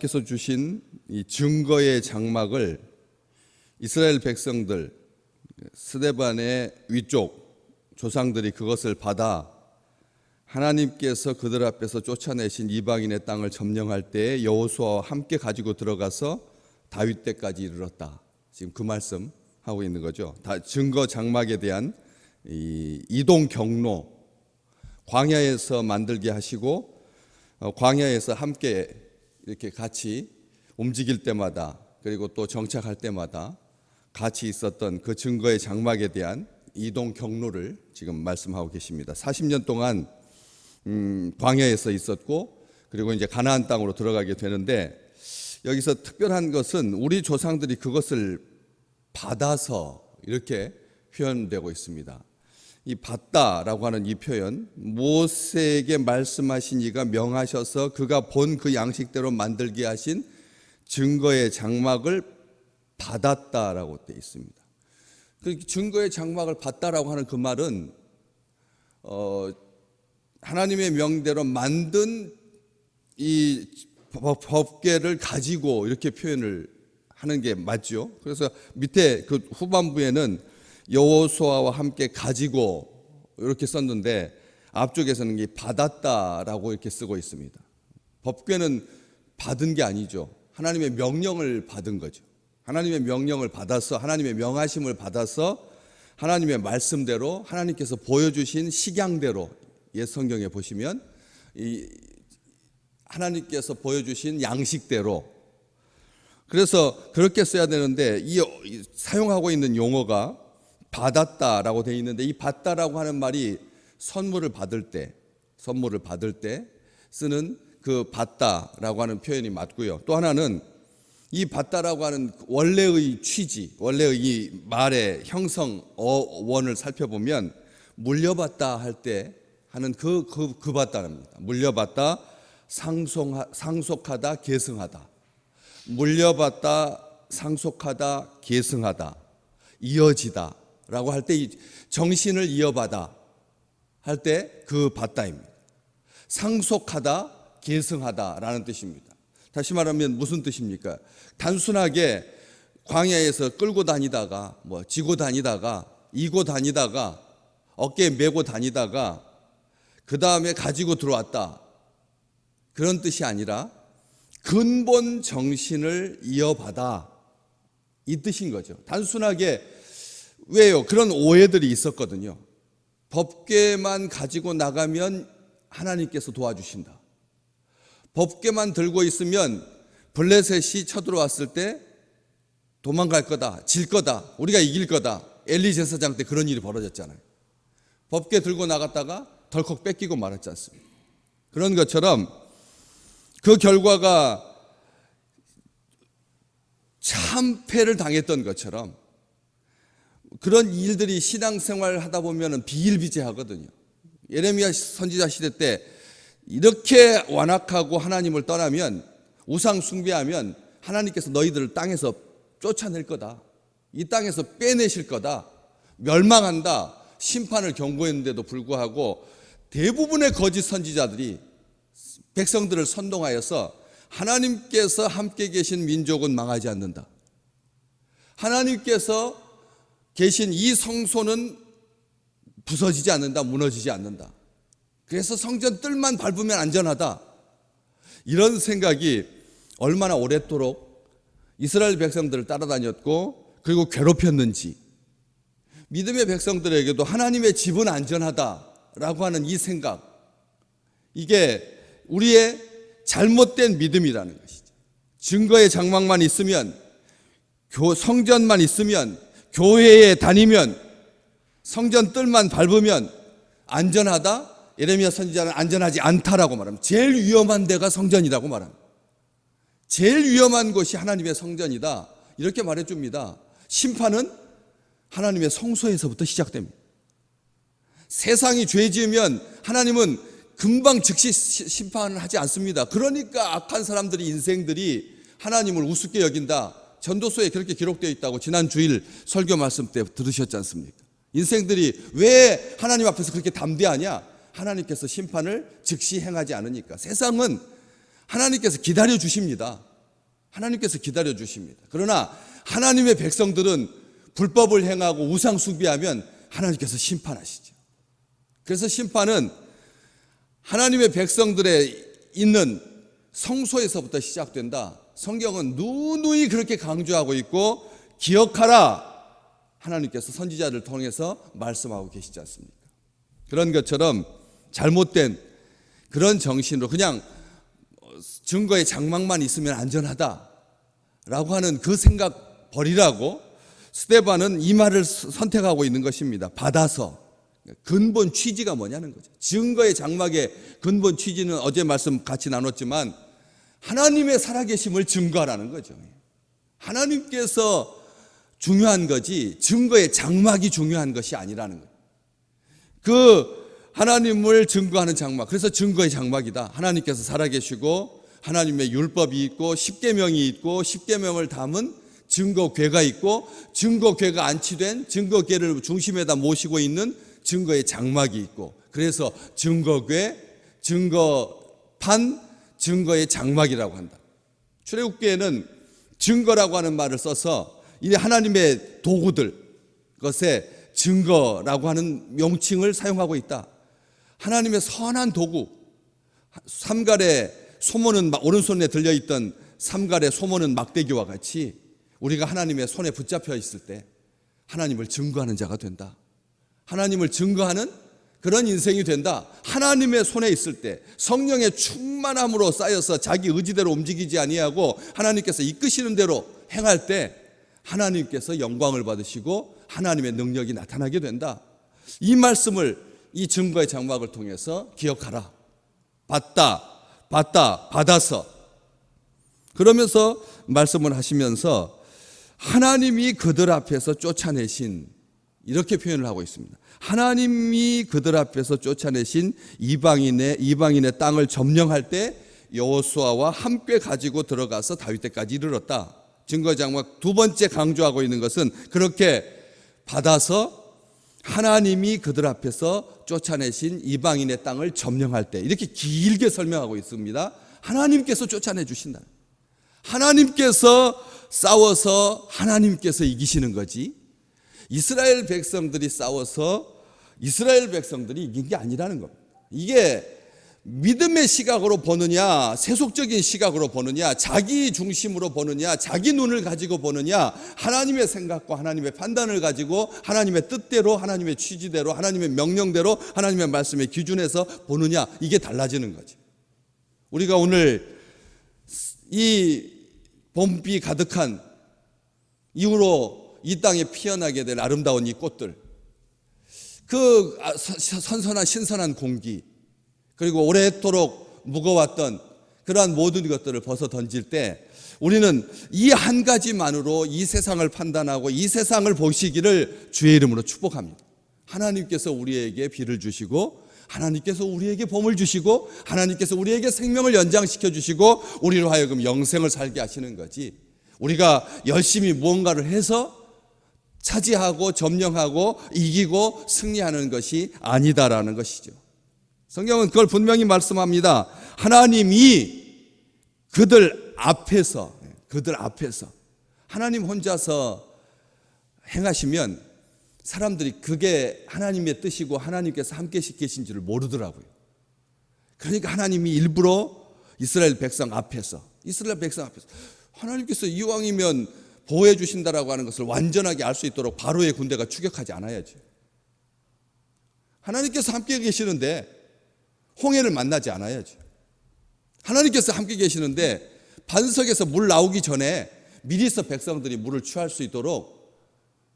께서 주신 이 증거의 장막을 이스라엘 백성들 스데반의 위쪽 조상들이 그것을 받아 하나님께서 그들 앞에서 쫓아내신 이방인의 땅을 점령할 때에 여호수아와 함께 가지고 들어가서 다윗 때까지 이르렀다. 지금 그 말씀 하고 있는 거죠. 다 증거 장막에 대한 이 이동 경로 광야에서 만들게 하시고 어, 광야에서 함께 이렇게 같이 움직일 때마다 그리고 또 정착할 때마다 같이 있었던 그 증거의 장막에 대한 이동 경로를 지금 말씀하고 계십니다. 40년 동안 음, 광야에서 있었고 그리고 이제 가나안 땅으로 들어가게 되는데 여기서 특별한 것은 우리 조상들이 그것을 받아서 이렇게 표현되고 있습니다. 이 받다라고 하는 이 표현 모세에게 말씀하신 이가 명하셔서 그가 본 그 양식대로 만들게 하신 증거의 장막을 받았다라고 되어 있습니다. 그 증거의 장막을 받다라고 하는 그 말은 어, 하나님의 명대로 만든 이 법- 법궤를 가지고 이렇게 표현을 하는 게 맞죠. 그래서 밑에 그 후반부에는 여호수아와 함께 가지고 이렇게 썼는데 앞쪽에서는 이 받았다라고 이렇게 쓰고 있습니다. 법궤는 받은 게 아니죠. 하나님의 명령을 받은 거죠. 하나님의 명령을 받아서 하나님의 명하심을 받아서 하나님의 말씀대로 하나님께서 보여주신 식양대로 옛 성경에 보시면 이 하나님께서 보여주신 양식대로 그래서 그렇게 써야 되는데 이이 사용하고 있는 용어가 받았다라고 되어 있는데 이 받다라고 하는 말이 선물을 받을 때 선물을 받을 때 쓰는 그 받다라고 하는 표현이 맞고요. 또 하나는 이 받다라고 하는 원래의 취지, 원래의 이 말의 형성 어원을 살펴보면 물려받다 할 때 하는 그 그그 받다랍니다. 물려받다, 상송 상속하다, 계승하다. 물려받다, 상속하다, 계승하다, 이어지다 라고 할때이 정신을 이어받아 할 때 그 받다입니다. 상속하다, 계승하다 라는 뜻입니다. 다시 말하면 무슨 뜻입니까? 단순하게 광야에서 끌고 다니다가 뭐 지고 다니다가 이고 다니다가 어깨에 메고 다니다가 그 다음에 가지고 들어왔다 그런 뜻이 아니라 근본 정신을 이어받아 이 뜻인 거죠. 단순하게 왜요? 그런 오해들이 있었거든요. 법궤만 가지고 나가면 하나님께서 도와주신다. 법궤만 들고 있으면 블레셋이 쳐들어왔을 때 도망갈 거다, 질 거다, 우리가 이길 거다. 엘리 제사장 때 그런 일이 벌어졌잖아요. 법궤 들고 나갔다가 덜컥 뺏기고 말았지 않습니까? 그런 것처럼 그 결과가 참패를 당했던 것처럼 그런 일들이 신앙생활 하다 보면 비일비재하거든요. 예레미야 선지자 시대 때 이렇게 완악하고 하나님을 떠나면 우상 숭배하면 하나님께서 너희들을 땅에서 쫓아낼 거다. 이 땅에서 빼내실 거다. 멸망한다. 심판을 경고했는데도 불구하고 대부분의 거짓 선지자들이 백성들을 선동하여서 하나님께서 함께 계신 민족은 망하지 않는다. 하나님께서 계신 이 성소는 부서지지 않는다, 무너지지 않는다. 그래서 성전 뜰만 밟으면 안전하다. 이런 생각이 얼마나 오랫도록 이스라엘 백성들을 따라다녔고 그리고 괴롭혔는지 믿음의 백성들에게도 하나님의 집은 안전하다라고 하는 이 생각 이게 우리의 잘못된 믿음이라는 것이죠. 증거의 장막만 있으면 교 성전만 있으면 교회에 다니면 성전 뜰만 밟으면 안전하다. 예레미야 선지자는 안전하지 않다라고 말합니다. 제일 위험한 데가 성전이라고 말합니다. 제일 위험한 곳이 하나님의 성전이다. 이렇게 말해 줍니다. 심판은 하나님의 성소에서부터 시작됩니다. 세상이 죄 지으면 하나님은 금방 즉시 시- 심판을 하지 않습니다. 그러니까 악한 사람들이 인생들이 하나님을 우습게 여긴다. 전도서에 그렇게 기록되어 있다고 지난 주일 설교 말씀 때 들으셨지 않습니까? 인생들이 왜 하나님 앞에서 그렇게 담대하냐? 하나님께서 심판을 즉시 행하지 않으니까. 세상은 하나님께서 기다려 주십니다. 하나님께서 기다려 주십니다. 그러나 하나님의 백성들은 불법을 행하고 우상 숭배하면 하나님께서 심판하시죠. 그래서 심판은 하나님의 백성들의 있는 성소에서부터 시작된다. 성경은 누누이 그렇게 강조하고 있고 기억하라. 하나님께서 선지자를 통해서 말씀하고 계시지 않습니까? 그런 것처럼 잘못된 그런 정신으로 그냥 증거의 장막만 있으면 안전하다 라고 하는 그 생각 버리라고 스테반은 이 말을 선택하고 있는 것입니다. 받아서 근본 취지가 뭐냐는 거죠. 증거의 장막의 근본 취지는 어제 말씀 같이 나눴지만 하나님의 살아계심을 증거하라는 거죠. 하나님께서 중요한 거지 증거의 장막이 중요한 것이 아니라는 거예요. 그 하나님을 증거하는 장막. 그래서 증거의 장막이다. 하나님께서 살아계시고 하나님의 율법이 있고 십계명이 있고 십계명을 담은 증거궤가 있고 증거궤가 안치된 증거궤를 중심에다 모시고 있는 증거의 장막이 있고 그래서 증거궤, 증거판, 증거의 장막이라고 한다. 출애굽기에는 증거라고 하는 말을 써서 이 하나님의 도구들 것에 증거라고 하는 명칭을 사용하고 있다. 하나님의 선한 도구, 삼갈의 소모는 오른손에 들려 있던 삼갈의 소모는 막대기와 같이 우리가 하나님의 손에 붙잡혀 있을 때 하나님을 증거하는 자가 된다. 하나님을 증거하는 그런 인생이 된다. 하나님의 손에 있을 때 성령의 충만함으로 쌓여서 자기 의지대로 움직이지 아니하고 하나님께서 이끄시는 대로 행할 때 하나님께서 영광을 받으시고 하나님의 능력이 나타나게 된다. 이 말씀을 이 증거의 장막을 통해서 기억하라. 받다, 받다, 받아서. 그러면서 말씀을 하시면서 하나님이 그들 앞에서 쫓아내신 이렇게 표현을 하고 있습니다. 하나님이 그들 앞에서 쫓아내신 이방인의 이방인의 땅을 점령할 때 여호수아와 함께 가지고 들어가서 다윗 때까지 이르렀다. 증거 장막 두 번째 강조하고 있는 것은 그렇게 받아서 하나님이 그들 앞에서 쫓아내신 이방인의 땅을 점령할 때 이렇게 길게 설명하고 있습니다. 하나님께서 쫓아내 주신다. 하나님께서 싸워서 하나님께서 이기시는 거지. 이스라엘 백성들이 싸워서 이스라엘 백성들이 이긴 게 아니라는 겁니다. 이게 믿음의 시각으로 보느냐, 세속적인 시각으로 보느냐, 자기 중심으로 보느냐, 자기 눈을 가지고 보느냐, 하나님의 생각과 하나님의 판단을 가지고 하나님의 뜻대로, 하나님의 취지대로, 하나님의 명령대로, 하나님의 말씀의 기준에서 보느냐, 이게 달라지는 거죠. 우리가 오늘 이 봄비 가득한 이후로 이 땅에 피어나게 될 아름다운 이 꽃들, 그 선선한 신선한 공기, 그리고 오랫도록 무거웠던 그러한 모든 것들을 벗어 던질 때 우리는 이 한 가지만으로 이 세상을 판단하고 이 세상을 보시기를 주의 이름으로 축복합니다. 하나님께서 우리에게 비를 주시고 하나님께서 우리에게 봄을 주시고 하나님께서 우리에게 생명을 연장시켜 주시고 우리로 하여금 영생을 살게 하시는 거지. 우리가 열심히 무언가를 해서 차지하고 점령하고 이기고 승리하는 것이 아니다라는 것이죠. 성경은 그걸 분명히 말씀합니다. 하나님이 그들 앞에서, 그들 앞에서, 하나님 혼자서 행하시면 사람들이 그게 하나님의 뜻이고 하나님께서 함께 계신 줄을 모르더라고요. 그러니까 하나님이 일부러 이스라엘 백성 앞에서, 이스라엘 백성 앞에서, 하나님께서 이왕이면 보호해 주신다라고 하는 것을 완전하게 알 수 있도록 바로의 군대가 추격하지 않아야지. 하나님께서 함께 계시는데 홍해를 만나지 않아야죠. 하나님께서 함께 계시는데 반석에서 물 나오기 전에 미리서 백성들이 물을 취할 수 있도록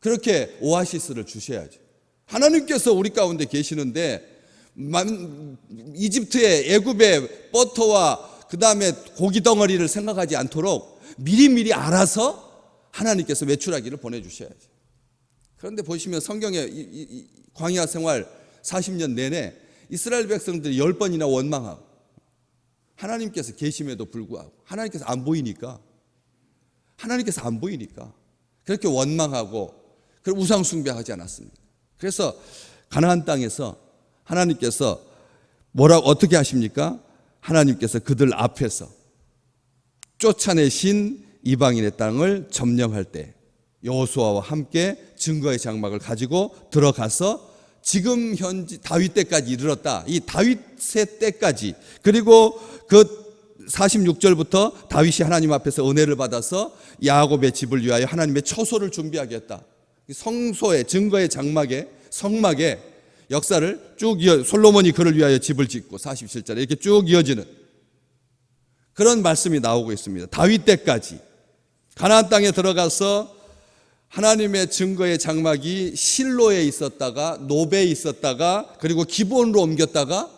그렇게 오아시스를 주셔야죠. 하나님께서 우리 가운데 계시는데 이집트의 애굽의 버터와 그 다음에 고기 덩어리를 생각하지 않도록 미리미리 알아서 하나님께서 외출하기를 보내주셔야죠. 그런데 보시면 성경의 광야 생활 40년 내내 이스라엘 백성들이 열 번이나 원망하고 하나님께서 계심에도 불구하고 하나님께서 안 보이니까 하나님께서 안 보이니까 그렇게 원망하고 그 우상 숭배하지 않았습니다. 그래서 가나안 땅에서 하나님께서 뭐라고 어떻게 하십니까? 하나님께서 그들 앞에서 쫓아내신 이방인의 땅을 점령할 때 여호수아와 함께 증거의 장막을 가지고 들어가서 지금 현지 다윗 때까지 이르렀다. 이 다윗의 때까지 그리고 그 46절부터 다윗이 하나님 앞에서 은혜를 받아서 야곱의 집을 위하여 하나님의 처소를 준비하겠다. 성소의 증거의 장막에 성막에 역사를 쭉 이어 솔로몬이 그를 위하여 집을 짓고 47절에 이렇게 쭉 이어지는 그런 말씀이 나오고 있습니다. 다윗 때까지 가나안 땅에 들어가서 하나님의 증거의 장막이 실로에 있었다가 노베에 있었다가 그리고 기본으로 옮겼다가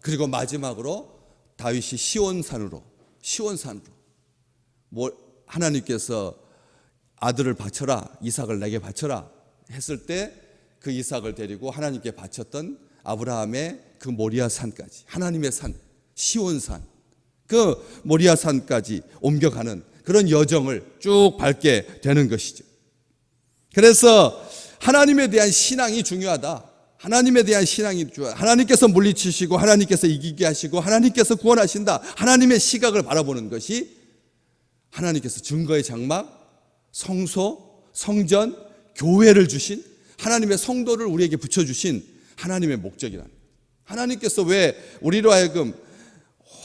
그리고 마지막으로 다윗이 시온산으로 시온산으로 뭐 하나님께서 아들을 바쳐라 이삭을 내게 바쳐라 했을 때 그 이삭을 데리고 하나님께 바쳤던 아브라함의 그 모리아 산까지 하나님의 산 시온산 그 모리아 산까지 옮겨가는 그런 여정을 쭉 밟게 되는 것이죠. 그래서 하나님에 대한 신앙이 중요하다. 하나님에 대한 신앙이 중요하다. 하나님께서 물리치시고 하나님께서 이기게 하시고 하나님께서 구원하신다. 하나님의 시각을 바라보는 것이 하나님께서 증거의 장막, 성소, 성전, 교회를 주신 하나님의 성도를 우리에게 붙여주신 하나님의 거예요. 하나님께서 왜 우리로 하여금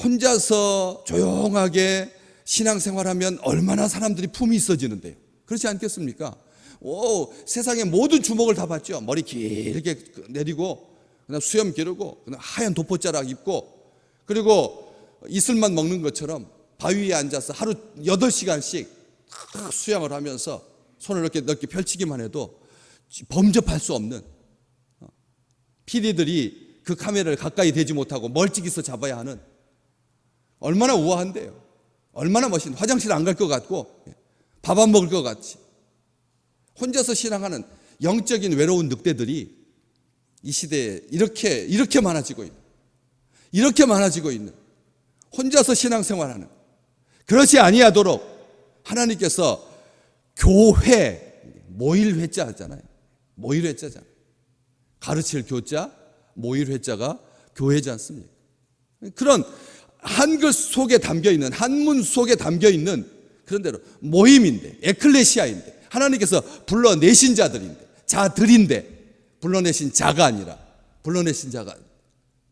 혼자서 조용하게 신앙생활하면 얼마나 사람들이 품이 있어지는데요. 그렇지 않겠습니까? 오, 세상의 모든 주목을 다 받죠. 머리 길게 내리고, 그냥 수염 기르고, 그냥 하얀 도포자락 입고, 그리고 이슬만 먹는 것처럼 바위 위에 앉아서 하루 8시간씩 수양을 하면서 손을 이렇게 넓게 펼치기만 해도 범접할 수 없는 PD들이 그 카메라를 가까이 대지 못하고 멀찍이서 잡아야 하는 얼마나 우아한데요. 얼마나 멋있는 화장실 안 갈 것 같고 밥 안 먹을 것 같이 혼자서 신앙하는 영적인 외로운 늑대들이 이 시대에 이렇게 이렇게 많아지고 있는 이렇게 많아지고 있는 혼자서 신앙생활하는 그렇지 아니하도록 하나님께서 교회 모일 회자 하잖아요. 모일 회자잖아요. 가르칠 교자 모일 회자가 교회지 않습니까? 그런 한글 속에 담겨 있는 한문 속에 담겨 있는 그런 대로 모임인데 에클레시아인데 하나님께서 불러내신 자들인데 자들인데 불러내신 자가 아니라 불러내신 자가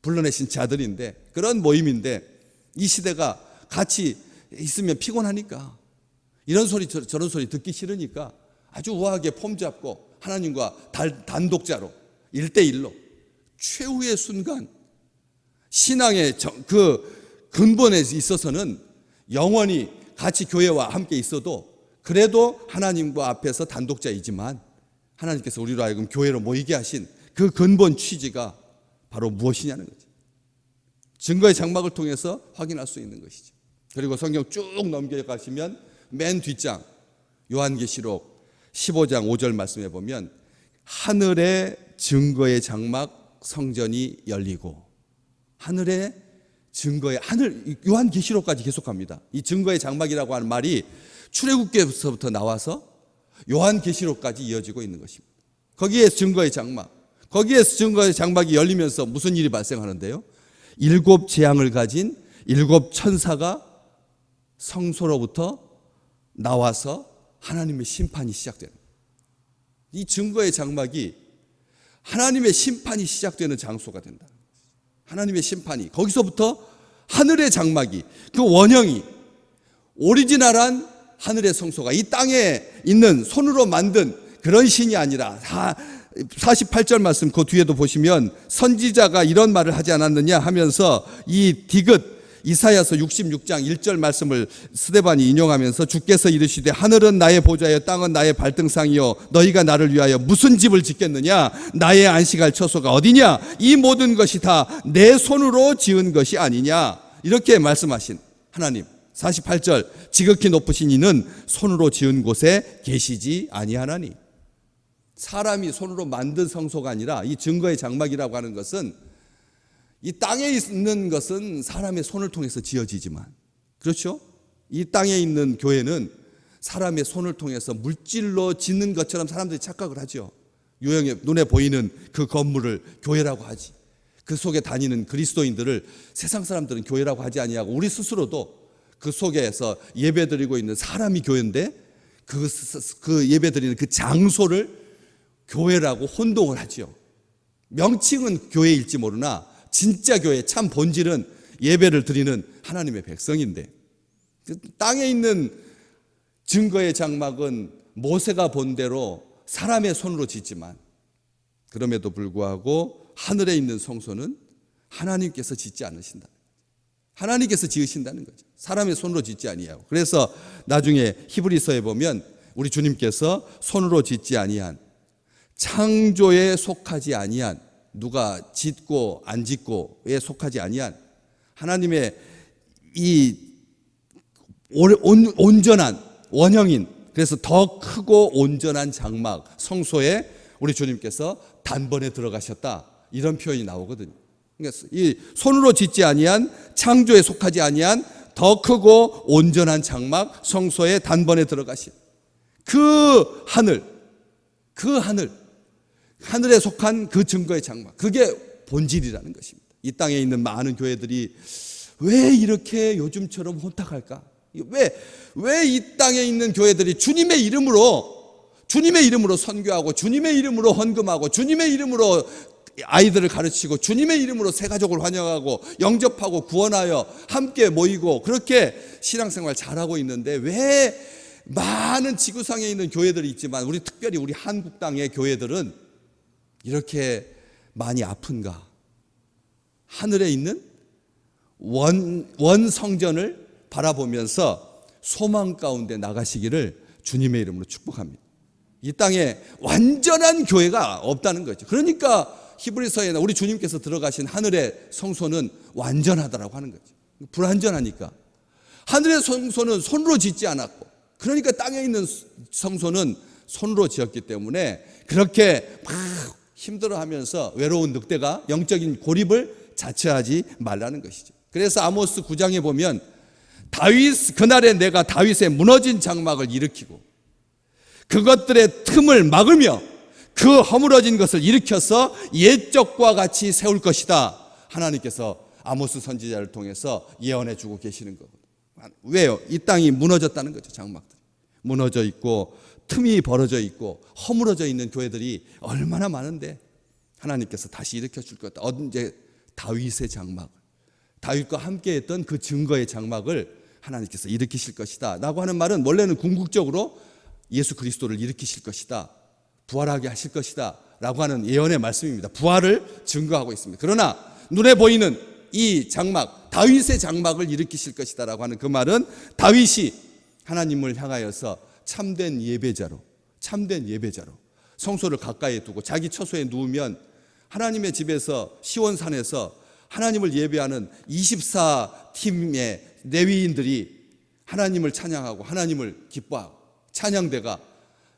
불러내신 자들인데 그런 모임인데 이 시대가 같이 있으면 피곤하니까. 이런 소리 저- 저런 소리 듣기 싫으니까 아주 우아하게 폼 잡고 하나님과 달- 단독자로 일대일로 최후의 순간 신앙의 정- 그 근본에 있어서는 영원히 같이 교회와 함께 있어도 그래도 하나님과 앞에서 단독자이지만 하나님께서 우리로 하여금 교회로 모이게 하신 그 근본 취지가 바로 무엇이냐는 거죠. 증거의 장막을 통해서 확인할 수 있는 것이죠. 그리고 성경 쭉 넘겨가시면 맨 뒷장 요한계시록 15장 5절 말씀해 보면 하늘의 증거의 장막 성전이 열리고 하늘의 증거의 하늘 요한계시록까지 계속합니다. 이 증거의 장막이라고 하는 말이 출애굽기에서부터 나와서 요한계시록까지 이어지고 있는 것입니다. 거기에 증거의 장막, 거기에서 증거의 장막이 열리면서 무슨 일이 발생하는데요? 일곱 재앙을 가진 일곱 천사가 성소로부터 나와서 하나님의 심판이 시작되는. 이 증거의 장막이 하나님의 심판이 시작되는 장소가 된다. 하나님의 심판이 거기서부터 하늘의 장막이 그 원형이 오리지널한 하늘의 성소가 이 땅에 있는 손으로 만든 그런 신이 아니라 다 48절 말씀 그 뒤에도 보시면 선지자가 이런 말을 하지 않았느냐 하면서 이 디귿 이사야서 66장 1절 말씀을 스데반이 인용하면서 주께서 이르시되 하늘은 나의 보좌여 땅은 나의 발등상이요 너희가 나를 위하여 무슨 집을 짓겠느냐? 나의 안식할 처소가 어디냐? 이 모든 것이 다 내 손으로 지은 것이 아니냐? 이렇게 말씀하신 하나님. 48절 지극히 높으신 이는 손으로 지은 곳에 계시지 아니하나니. 사람이 손으로 만든 성소가 아니라 이 증거의 장막이라고 하는 것은 이 땅에 있는 것은 사람의 손을 통해서 지어지지만 그렇죠? 이 땅에 있는 교회는 사람의 손을 통해서 물질로 짓는 것처럼 사람들이 착각을 하죠. 유형의 눈에 보이는 그 건물을 교회라고 하지. 그 속에 다니는 그리스도인들을 세상 사람들은 교회라고 하지 아니하고 우리 스스로도 그 속에서 예배드리고 있는 사람이 교회인데 그, 그 예배드리는 그 장소를 교회라고 혼동을 하죠. 명칭은 교회일지 모르나 진짜 교회 참 본질은 예배를 드리는 하나님의 백성인데 그 땅에 있는 증거의 장막은 모세가 본 대로 사람의 손으로 짓지만 그럼에도 불구하고 하늘에 있는 성소는 하나님께서 짓지 않으신다. 하나님께서 지으신다는 거죠. 사람의 손으로 짓지 아니하고. 그래서 나중에 히브리서에 보면 우리 주님께서 손으로 짓지 아니한 창조에 속하지 아니한 누가 짓고 안 짓고에 속하지 아니한 하나님의 이 온- 온전한 원형인 그래서 더 크고 온전한 장막 성소에 우리 주님께서 단번에 들어가셨다 이런 표현이 나오거든요. 그러니까 이 손으로 짓지 아니한 창조에 속하지 아니한 더 크고 온전한 장막 성소에 단번에 들어가신 그 하늘 그 하늘 하늘에 속한 그 증거의 장막 그게 본질이라는 것입니다. 이 땅에 있는 많은 교회들이 왜 이렇게 요즘처럼 혼탁할까? 왜 왜 이 땅에 있는 교회들이 주님의 이름으로 주님의 이름으로 선교하고 주님의 이름으로 헌금하고 주님의 이름으로 아이들을 가르치고 주님의 이름으로 새 가족을 환영하고 영접하고 구원하여 함께 모이고 그렇게 신앙생활 잘하고 있는데 왜 많은 지구상에 있는 교회들이 있지만 우리 특별히 우리 한국 땅의 교회들은 이렇게 많이 아픈가? 하늘에 있는 원, 원 성전을 바라보면서 소망 가운데 나가시기를 주님의 이름으로 축복합니다. 이 땅에 완전한 교회가 없다는 거죠. 그러니까 히브리서에는 우리 주님께서 들어가신 하늘의 성소는 완전하다라고 하는 거죠. 불완전하니까. 하늘의 성소는 손으로 짓지 않았고, 그러니까 땅에 있는 성소는 손으로 지었기 때문에 그렇게 막 힘들어하면서 외로운 늑대가 영적인 고립을 자처하지 말라는 것이죠. 그래서 아모스 9장에 보면 다윗 그날에 내가 다윗의 무너진 장막을 일으키고 그것들의 틈을 막으며 그 허물어진 것을 일으켜서 옛적과 같이 세울 것이다. 하나님께서 아모스 선지자를 통해서 예언해 주고 계시는 거거든요. 왜요? 이 땅이 무너졌다는 거죠, 장막들. 무너져 있고 틈이 벌어져 있고 허물어져 있는 교회들이 얼마나 많은데 하나님께서 다시 일으켜 줄 거다. 언제 다윗의 장막, 다윗과 함께했던 그 증거의 장막을 하나님께서 일으키실 것이다라고 하는 말은 원래는 궁극적으로 예수 그리스도를 일으키실 것이다. 부활하게 하실 것이다. 라고 하는 예언의 말씀입니다. 부활을 증거하고 있습니다. 그러나 눈에 보이는 이 장막, 다윗의 장막을 일으키실 것이다. 라고 하는 그 말은 다윗이 하나님을 향하여서 참된 예배자로, 참된 예배자로 성소를 가까이에 두고 자기 처소에 누우면 하나님의 집에서 시원산에서 하나님을 예배하는 24팀의 레위인들이 하나님을 찬양하고 하나님을 기뻐하고 찬양대가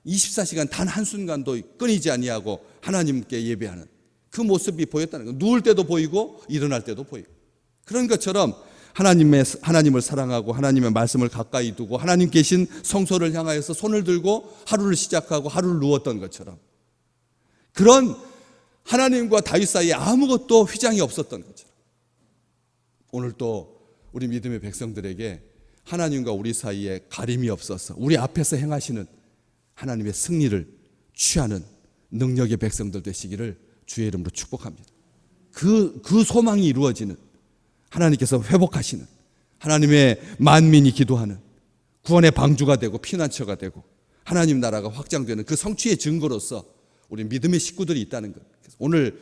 24시간 단 한순간도 끊이지 아니하고 하나님께 예배하는 그 모습이 보였다는 거. 누울 때도 보이고 일어날 때도 보이고. 그런 것처럼 하나님의 하나님을 사랑하고 하나님의 말씀을 가까이 두고 하나님 계신 성소를 향하여서 손을 들고 하루를 시작하고 하루를 누웠던 것처럼 그런 하나님과 다윗 사이에 아무것도 휘장이 없었던 것처럼 오늘 또 우리 믿음의 백성들에게 하나님과 우리 사이에 가림이 없어서 우리 앞에서 행하시는 하나님의 승리를 취하는 능력의 백성들 되시기를 주의 이름으로 축복합니다. 그, 그 소망이 이루어지는 하나님께서 회복하시는 하나님의 만민이 기도하는 구원의 방주가 되고 피난처가 되고 하나님 나라가 확장되는 그 성취의 증거로서 우리 믿음의 식구들이 있다는 것. 오늘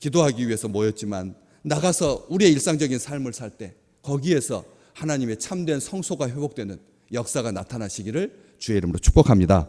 기도하기 위해서 모였지만 나가서 우리의 일상적인 삶을 살 때 거기에서 하나님의 참된 성소가 회복되는 역사가 나타나시기를 주의 이름으로 축복합니다.